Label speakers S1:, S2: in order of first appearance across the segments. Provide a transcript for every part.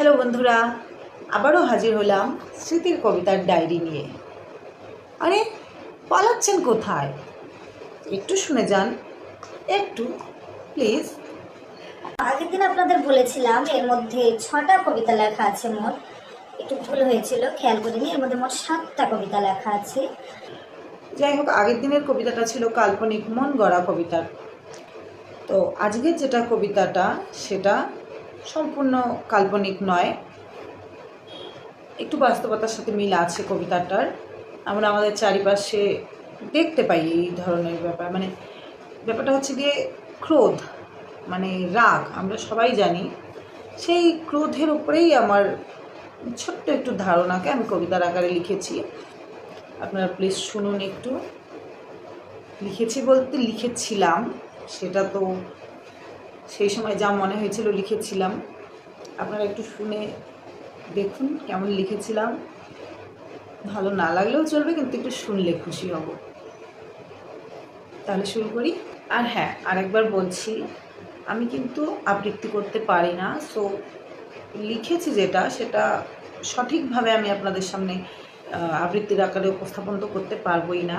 S1: Hello বন্ধুরা আবারও হাজির হলাম স্মৃতির কবিতার ডায়েরি নিয়ে। আরে পালাচ্ছেন কোথায়? একটু শুনে যান। একটু প্লিজ।
S2: আগের দিন আপনাদের বলেছিলাম এর মধ্যে ছটা কবিতা লেখা আছে মোট। একটু ভুল হয়েছিল খেয়াল করিনি এর মধ্যে মোট সাতটা কবিতা লেখা আছে।
S1: যাই হোক আগের দিনের কবিতাটা ছিল কাল্পনিক মন গড়া কবিতার। তো আজকের যেটা কবিতাটা সেটা সম্পূর্ণ কাল্পনিক নয়। একটু বাস্তবতার সাথে মিল আছে কবিতাটার। আমরা আমাদের চারিপাশে দেখতে পাই এই ধরনের ব্যাপার। মানে ব্যাপারটা হচ্ছে গিয়ে ক্রোধ মানে রাগ, আমরা সবাই জানি। সেই ক্রোধের উপরেই আমার ছোট্ট একটু ধারণাকে আমি কবিতার আকারে লিখেছি। আপনারা প্লিজ শুনুন একটু। লিখেছি বলতে লিখেছিলাম, সেটা তো সেই সময় যা মনে হয়েছিল লিখেছিলাম। আপনারা একটু শুনে দেখুন কেমন লিখেছিলাম। ভালো না লাগলেও চলবে, কিন্তু একটু শুনলে খুশি হব। তাহলে শুরু করি। আর হ্যাঁ আরেকবার বলছি, আমি কিন্তু আবৃত্তি করতে পারি না। সো লিখেছি যেটা, সেটা সঠিকভাবে আমি আপনাদের সামনে আবৃত্তির আকারে উপস্থাপন তো করতে পারবোই না।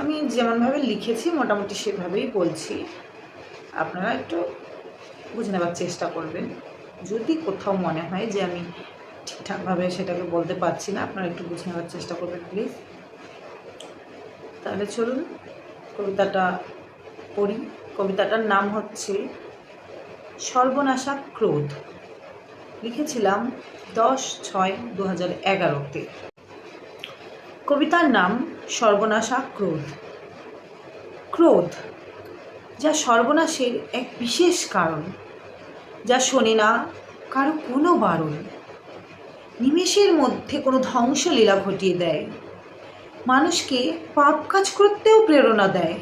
S1: আমি যেমনভাবে লিখেছি, মোটামুটি সেভাবেই বলছি। আপনারা একটু বুঝে নেবার চেষ্টা করবেন। যদি কোথাও মনে হয় যে আমি ঠিকঠাকভাবে সেটাকে বলতে পারছি না, আপনারা একটু বুঝে নেওয়ার চেষ্টা করবেন, প্লিজ। তাহলে চলুন, কবিতাটা পড়ি। কবিতাটার নাম হচ্ছে সর্বনাশা ক্রোধ। লিখেছিলাম দশ ছয় দু হাজার এগারোতে। কবিতার নাম সর্বনাশা ক্রোধ। ক্রোধ যা সর্বনাশের এক বিশেষ কারণ, যা শোনে না কারও কোনো বারণ। নিমেষের মধ্যে কোনো ধ্বংসলীলা ঘটিয়ে দেয়। মানুষকে পাপ কাজ করতেও প্রেরণা দেয়।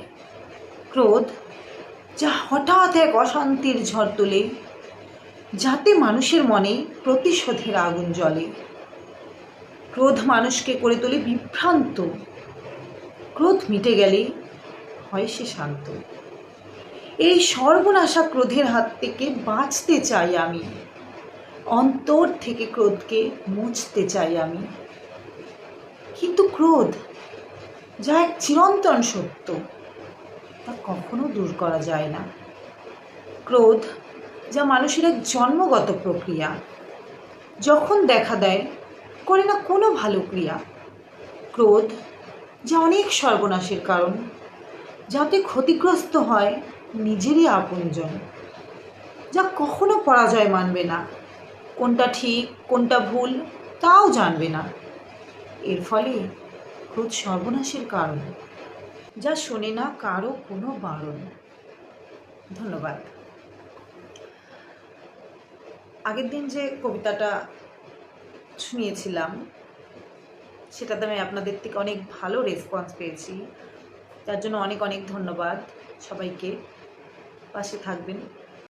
S1: ক্রোধ, যা হঠাৎ এক অশান্তির ঝড় তোলে, যাতে মানুষের মনে প্রতিশোধের আগুন জ্বলে। ক্রোধ মানুষকে করে তোলে বিভ্রান্ত। ক্রোধ মিটে গেলে হয় সে শান্ত। এই সর্বনাশা ক্রোধের হাত থেকে বাঁচতে চাই আমি। অন্তর থেকে ক্রোধকে মুছতে চাই আমি। কিন্তু ক্রোধ, যা এক চিরন্তন সত্য, তা কখনো দূর করা যায় না। ক্রোধ, যা মানুষের এক জন্মগত প্রক্রিয়া, যখন দেখা দেয়, করে না কোনো ভালো ক্রিয়া। ক্রোধ, যা অনেক সর্বনাশের কারণ, যাতে ক্ষতিগ্রস্ত হয় নিজেরই আপনজন। যা কখনো পরাজয় মানবে না। কোনটা ঠিক, কোনটা ভুল, তাও জানবে না। এর ফলে ক্রোধ সর্বনাশের কারণ, যা শোনে না কারও কোনো বারণ। ধন্যবাদ। আগের দিন যে কবিতাটা শুনিয়েছিলাম, সেটাতে আমি আপনাদের থেকে অনেক ভালো রেসপন্স পেয়েছি। তার জন্য অনেক অনেক ধন্যবাদ সবাইকে। পাশে থাকবেন।